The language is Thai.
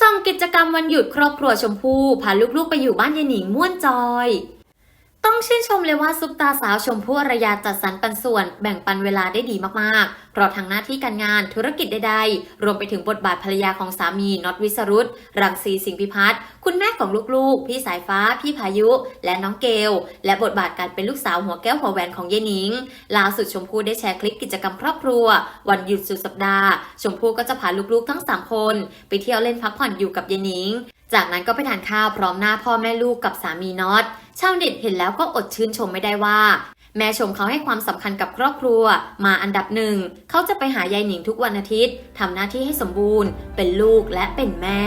ส่งกิจกรรมวันหยุดครอบครัวชมพู่พาลูกๆไปอยู่บ้านยายหนิงม่วนจอย ต้องชื่นชมเลยว่าซุปตาสาวชมพู่อรยาจัดสรรปันส่วน แบ่งปันเวลาได้ดีมากๆ เพราะทั้งหน้าที่การงานธุรกิจใดๆ รวมไปถึงบทบาทภรรยาของสามีน็อตวิสรุตรังสีสิงหพิพัฒน์คุณแม่ของลูกๆ พี่สายฟ้า พี่พายุ และน้องเกล และบทบาทการเป็นลูกสาวหัวแก้วหัวแหวนของเยนิงล่าสุดชมพู่ได้แชร์คลิปกิจกรรมครอบครัว วันหยุดสุดสัปดาห์ ชมพู่ก็จะพาลูกๆทั้งสามคน ไปเที่ยวเล่นพักผ่อนอยู่กับเยนิง จากนั้นก็ไปทานข้าวพร้อมหน้าพ่อแม่ลูกกับสามีน็อตชาวเน็ตเห็นแล้วก็อดชื่นชมไม่ได้ว่า แม่ชมเขาให้ความสำคัญกับครอบครัว มาอันดับหนึ่ง เขาจะไปหายายหนิงทุกวันอาทิตย์ทำหน้าที่ให้สมบูรณ์ เป็นลูกและเป็นแม่